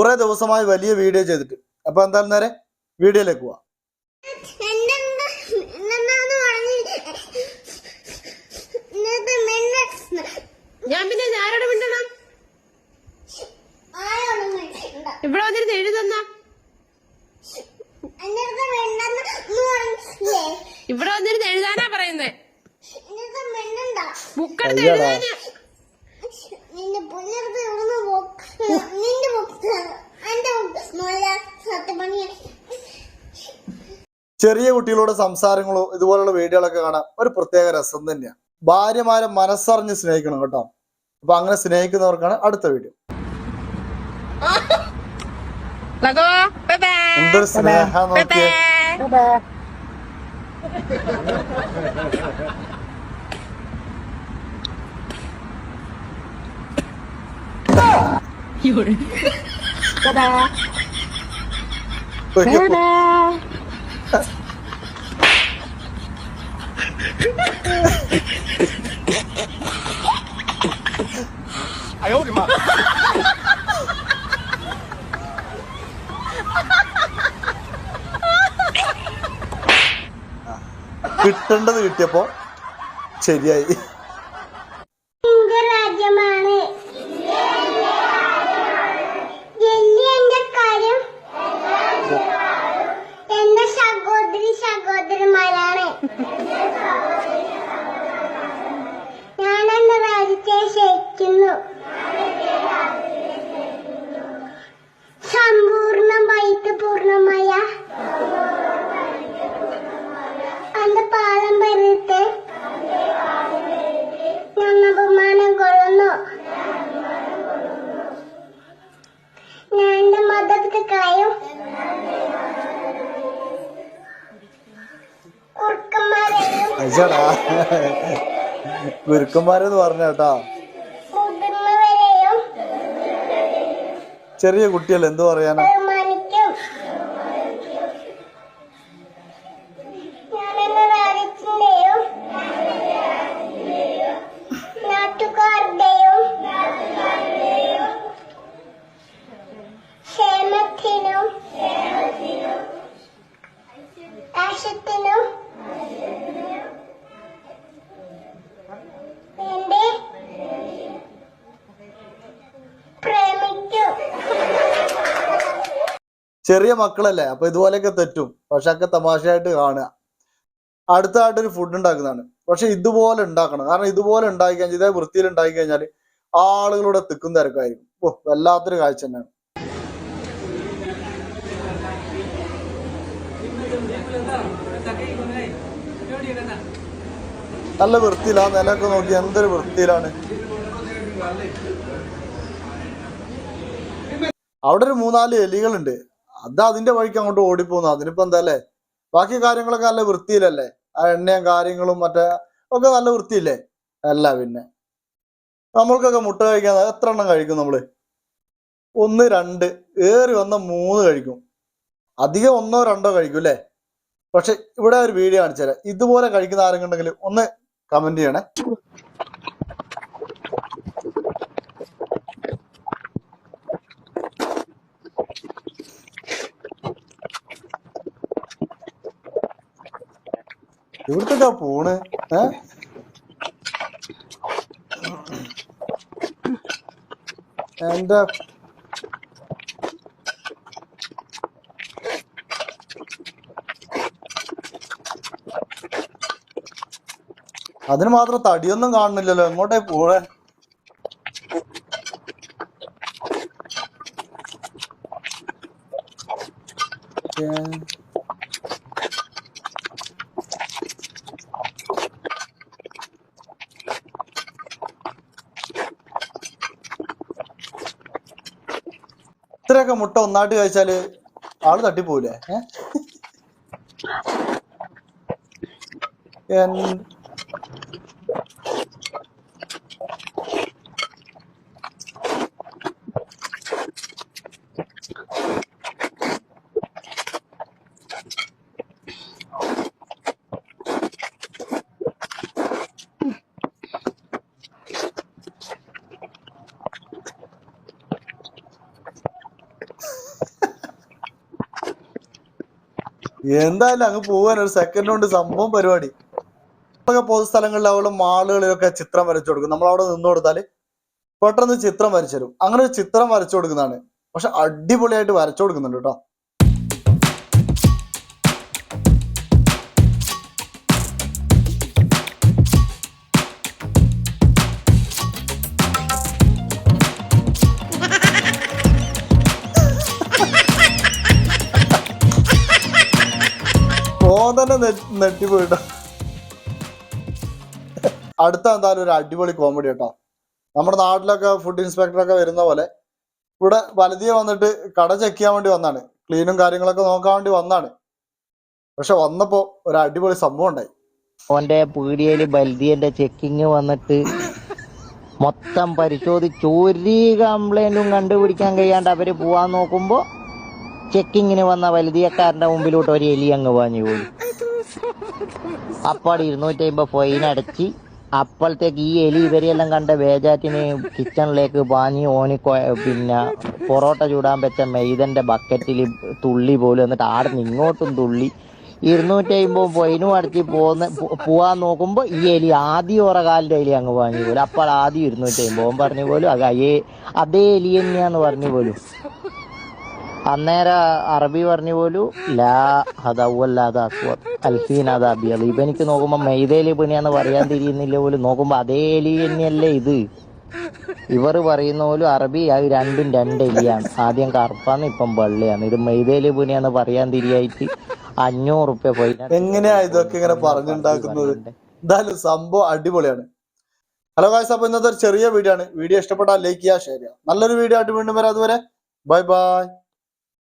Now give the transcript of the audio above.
കുറെ ദിവസമായി വലിയ വീഡിയോ ചെയ്തിട്ട്. അപ്പൊ എന്തായാലും നേരെ വീഡിയോയിലേക്ക് പോവാം. ഞാൻ പിന്നെ ആരോട് മിണ്ടണം? ഇവിടെ വന്നിരുന്ന് എഴുതുന്ന ഇവിടെ എഴുതാനാ പറയുന്നേ. ബുക്കെടുത്ത്. എഴുതാനാ. ചെറിയ കുട്ടികളുടെ സംസാരങ്ങളോ ഇതുപോലുള്ള വീഡിയോകളൊക്കെ കാണാൻ ഒരു പ്രത്യേക രസം തന്നെയാണ് ഭാര്യമാരെ മനസ്സറിഞ്ഞ് സ്നേഹിക്കണം കേട്ടോ. അപ്പൊ അങ്ങനെ സ്നേഹിക്കുന്നവർക്കാണ് അടുത്ത വീഡിയോ. Lego bye bye. എന്തൊരു സ്നേഹ ബൈ. നോക്കിയേ. ബൈ. എന്റെ കിട്ടിയപ്പോ ശരിയായി. ഞാൻ എന്റെ രാജ്യത്തെ ശയിക്കുന്നു. അയച്ചാടാ ഗുരുക്കന്മാരെന്ന് പറഞ്ഞ കേട്ടാ. ചെറിയ കുട്ടിയല്ലേ എന്തു പറയാനാ? ക്ഷേമത്തിനും ആശത്തിനും വേണ്ടി പ്രേമിക്കും ചെറിയ മക്കളല്ലേ അപ്പൊ ഇതുപോലെയൊക്കെ തെറ്റും. പക്ഷെ ഒക്കെ തമാശയായിട്ട് കാണുക. അടുത്തതായിട്ട് ഒരു ഫുഡ് ഉണ്ടാക്കുന്നതാണ്. പക്ഷെ ഇതുപോലെ ഉണ്ടാക്കണം. കാരണം ഇതുപോലെ ഉണ്ടാക്കി കഴിഞ്ഞാൽ ഇതേ വൃത്തിയിൽ ഉണ്ടാക്കി കഴിഞ്ഞാൽ ആളുകളുടെ തിക്കും തിരക്കായിരിക്കും. ഓ വല്ലാത്തൊരു കാഴ്ച തന്നെയാണ്. നല്ല വൃത്തിയില്ല ആ നിലമൊക്കെ നോക്കി എന്തൊരു വൃത്തിയിലാണ്. അവിടെ ഒരു മൂന്നാൽ എലികളുണ്ട്. അത് അതിന്റെ വഴിക്ക് അങ്ങോട്ട് ഓടിപ്പോന്നു. അതിനിപ്പോ എന്താ അല്ലേ? ബാക്കി കാര്യങ്ങളൊക്കെ നല്ല വൃത്തിയിലല്ലേ? ആ എണ്ണയും കാര്യങ്ങളും മറ്റേ ഒക്കെ നല്ല വൃത്തിയില്ലേ? അല്ല പിന്നെ. നമ്മൾക്കൊക്കെ മുട്ട കഴിക്കാൻ എത്ര എണ്ണം കഴിക്കും നമ്മൾ? ഒന്ന് രണ്ട് ഏറി വന്ന മൂന്ന് കഴിക്കും. അധികം ഒന്നോ രണ്ടോ കഴിക്കും അല്ലേ? പക്ഷെ ഇവിടെ ഒരു വീഡിയോ കാണിച്ചു ഇതുപോലെ കഴിക്കുന്ന ആരെങ്കിലും ഒന്ന് കമന്റ് ചെയ്യണേ. ഇവിടുത്തെ പോണ്? ഏ? അതിന് മാത്രം തടിയൊന്നും കാണുന്നില്ലല്ലോ. എങ്ങോട്ടേ പോണേ ഏ, ഇത്രയൊക്കെ മുട്ട ഒന്നായിട്ട് കഴിച്ചാൽ ആൾ തട്ടിപ്പോവില്ലേ ഏ? എന്തായാലും അങ്ങ് പോവാൻ ഒരു സെക്കൻഡ് കൊണ്ട് സംഭവം പരിപാടി. ഒക്കെ പൊതുസ്ഥലങ്ങളിലാവുള്ള മാളുകളിലൊക്കെ ചിത്രം വരച്ചു കൊടുക്കും. നമ്മൾ അവിടെ നിന്ന് കൊടുത്താൽ പെട്ടെന്ന് ചിത്രം വരച്ചു തരും. അങ്ങനെ ഒരു ചിത്രം വരച്ചു കൊടുക്കുന്നതാണ്. പക്ഷെ അടിപൊളിയായിട്ട് വരച്ചു കൊടുക്കുന്നുണ്ട് കേട്ടോ. നെട്ടിപ്പോയിട്ടോ അടുത്ത എന്തായാലും ഒരു അടിപൊളി കോമഡി കേട്ടോ. നമ്മുടെ നാട്ടിലൊക്കെ ഫുഡ് ഇൻസ്പെക്ടറൊക്കെ വരുന്ന പോലെ ഇവിടെ വലതിയെ വന്നിട്ട് കട ചെക്ക് ചെയ്യാൻ വേണ്ടി വന്നാണ്. ക്ലീനും കാര്യങ്ങളൊക്കെ നോക്കാൻ വേണ്ടി വന്നാണ്. പക്ഷെ വന്നപ്പോ ഒരു അടിപൊളി സംഭവം ഉണ്ടായി. ഓന്റെ പീടിയയിൽ ബൽദിയന്റെ ചെക്കിങ് വന്നിട്ട് മൊത്തം പരിശോധിച്ച് ഒരു കംപ്ലൈന്റും കണ്ടുപിടിക്കാൻ കഴിയാണ്ട് അവർ പോവാൻ നോക്കുമ്പോ ചെക്കിങ്ങിന് വന്ന വലുതിയക്കാരന്റെ മുമ്പിലോട്ട് ഒരു എലി അങ്ങ് പാഞ്ഞു പോയി. അപ്പാട് ഇരുന്നൂറ്റി അമ്പത് ഫൈൻ അടച്ച് അപ്പോഴത്തേക്ക് ഈ എലി ഇവരെയെല്ലാം കണ്ട വേജാറ്റിന് കിച്ചണിലേക്ക് പാഞ്ഞ് ഓനി പിന്നെ പൊറോട്ട ചൂടാൻ വെച്ച മെയ്തന്റെ ബക്കറ്റിൽ തുള്ളി പോലും എന്നിട്ട് ആടുന്ന് ഇങ്ങോട്ടും തുള്ളി. ഇരുന്നൂറ്റി അമ്പത് ഫൈനും അടച്ച് പോന്ന് പോവാൻ നോക്കുമ്പോൾ ഈ എലി ആദ്യം ഓറ കാലിന്റെ എലി അങ്ങ് പാഞ്ഞു പോലും. അപ്പോൾ ആദ്യം ഇരുന്നൂറ്റി അമ്പത് പറഞ്ഞു പോലും അത് അതേ എലി തന്നെയാന്ന് പറഞ്ഞു പോലും. അന്നേരം അറബി പറഞ്ഞു പോലും ലാ അസ്വദ് അൽഫീൻ അത് അബിയത് ഇപ്പൊ എനിക്ക് നോക്കുമ്പോ മെയ്തേലി പണിയാന്ന് പറയാൻ തിരിയുന്നില്ല പോലും. നോക്കുമ്പോ അതേ എലി തന്നെയല്ലേ ഇത്? ഇവർ പറയുന്ന പോലും അറബി അത് രണ്ടും രണ്ട് എലിയാണ്. ആദ്യം കറുപ്പാന്ന് ഇപ്പം വെള്ളയാണ്. ഇത് മെയ്തേലി പണിയാന്ന് പറയാൻ തിരിയായിട്ട് അഞ്ഞൂറ് റുപ്യ പോയി. എങ്ങനെയാ ഇതൊക്കെ ഇങ്ങനെ പറഞ്ഞുണ്ടാക്കുന്നത്? എന്തായാലും സംഭവം അടിപൊളിയാണ്. ഹലോ ഗായ്സ് അപ്പൊ ഇന്നത്തെ ഒരു ചെറിയ വീഡിയോ ആണ്. വീഡിയോ ഇഷ്ടപ്പെട്ടാൽ ലൈക്ക് ചെയ്യുക ഷെയർ ചെയ്യുക. നല്ലൊരു വീഡിയോ ആയിട്ട് വീണ്ടും വരാം. അതുവരെ ബൈ ബൈ